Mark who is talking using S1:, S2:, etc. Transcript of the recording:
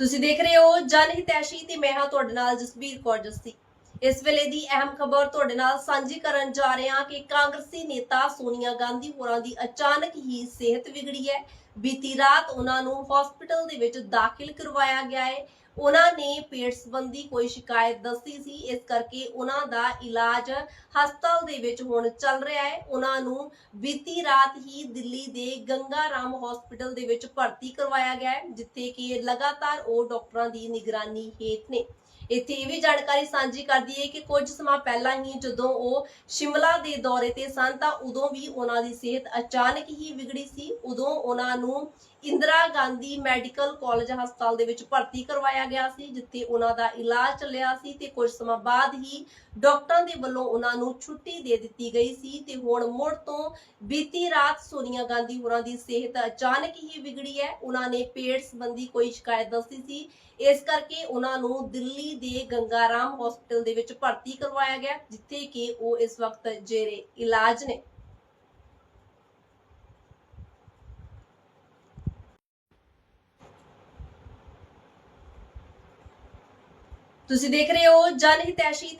S1: ਤੁਸੀਂ ਦੇਖ ਰਹੇ ਹੋ ਜਨ ਹਿਤੈਸ਼ੀ ਤੇ ਮੈਂ ਹਾਂ ਤੁਹਾਡੇ ਨਾਲ ਜਸਬੀਰ ਕੌਰ ਜੱਸੀ। ਇਸ ਵੇਲੇ ਦੀ ਅਹਿਮ ਖਬਰ ਤੁਹਾਡੇ ਨਾਲ ਸਾਂਝੀ ਕਰਨ ਜਾ ਰਹੇ ਹਾਂ ਕਿ ਕਾਂਗਰਸੀ ਨੇਤਾ ਸੋਨੀਆ ਗਾਂਧੀ ਹੋਰਾਂ ਦੀ ਅਚਾਨਕ ਹੀ ਸਿਹਤ ਵਿਗੜੀ ਹੈ। ਬੀਤੀ ਰਾਤ ਉਹਨਾਂ ਨੂੰ ਹਸਪੀਟਲ ਦੇ ਵਿੱਚ ਦਾਖਲ ਕਰਵਾਇਆ ਗਿਆ ਹੈ। ਉਹਨਾਂ ਨੇ ਪੇਟ ਸੰਬੰਧੀ ਕੋਈ ਸ਼ਿਕਾਇਤ ਦੱਸੀ ਸੀ। ਇਸ ਕਰਕੇ ਉਹਨਾਂ ਦਾ ਇਲਾਜ ਹਸਪਤਾਲ ਦੇ ਵਿੱਚ ਹੁਣ ਚੱਲ ਰਿਹਾ ਹੈ। ਉਹਨਾਂ ਨੂੰ ਬੀਤੀ ਰਾਤ ਹੀ ਦਿੱਲੀ ਦੇ ਗੰਗਾ ਰਾਮ ਹਸਪੀਟਲ ਦੇ ਵਿੱਚ ਭਰਤੀ ਕਰਵਾਇਆ ਗਿਆ ਹੈ, ਜਿੱਥੇ ਕਿ ਲਗਾਤਾਰ ਉਹ ਡਾਕਟਰਾਂ ਦੀ ਨਿਗਰਾਨੀ ਹੇਠ ਨੇ। ਇੱਥੇ ਇਹ ਵੀ ਜਾਣਕਾਰੀ ਸਾਂਝੀ ਕਰਦੀ ਹੈ ਕਿ ਕੁਝ ਸਮਾਂ ਪਹਿਲਾਂ ਹੀ ਜਦੋਂ ਉਹ ਸ਼ਿਮਲਾ ਦੇ ਦੌਰੇ ਤੇ ਸਨ, ਤਾਂ ਉਦੋਂ ਵੀ ਉਹਨਾਂ ਦੀ ਸਿਹਤ ਅਚਾਨਕ ਹੀ ਵਿਗੜੀ ਸੀ। ਉਦੋਂ ਉਹਨਾਂ ਨੂੰ ਇੰਦਰਾ ਗਾਂਧੀ ਮੈਡੀਕਲ ਕਾਲਜ ਹਸਪਤਾਲ ਦੇ ਵਿੱਚ ਭਰਤੀ ਕਰਵਾਇਆ ਗਿਆ ਸੀ, ਜਿੱਥੇ ਉਹਨਾਂ ਦਾ ਇਲਾਜ ਚੱਲਿਆ ਸੀ ਤੇ ਕੁਝ ਸਮਾਂ ਬਾਅਦ ਹੀ ਡਾਕਟਰਾਂ ਦੇ ਵੱਲੋਂ ਉਹਨਾਂ ਨੂੰ ਛੁੱਟੀ ਦੇ ਦਿੱਤੀ ਗਈ ਸੀ ਤੇ ਹੁਣ ਮੁੜ ਤੋਂ ਬੀਤੀ ਰਾਤ ਸੋਨੀਆ ਗਾਂਧੀ ਹੋਰਾਂ ਦੀ ਸਿਹਤ ਅਚਾਨਕ ਹੀ ਵਿਗੜੀ ਹੈ। ਉਹਨਾਂ ਨੇ ਪੇਟ ਸੰਬੰਧੀ ਕੋਈ ਸ਼ਿਕਾਇਤ ਦੱਸੀ ਸੀ। ਇਸ ਕਰਕੇ ਉਹਨਾਂ ਨੂੰ ਦਿੱਲੀ ਦੇ ਗੰਗਾਰਾਮ ਹਸਪੀਟਲ ਦੇ ਵਿੱਚ ਭਰਤੀ ਕਰਵਾਇਆ ਗਿਆ, ਜਿੱਥੇ ਕਿ ਉਹ ਇਸ ਵਕਤ ਜੇਰੇ ਇਲਾਜ ਨੇ। ਤੁਸੀਂ ਦੇਖ ਰਹੇ ਹੋ ਜਨ ਹਿਤੈਸ਼ੀ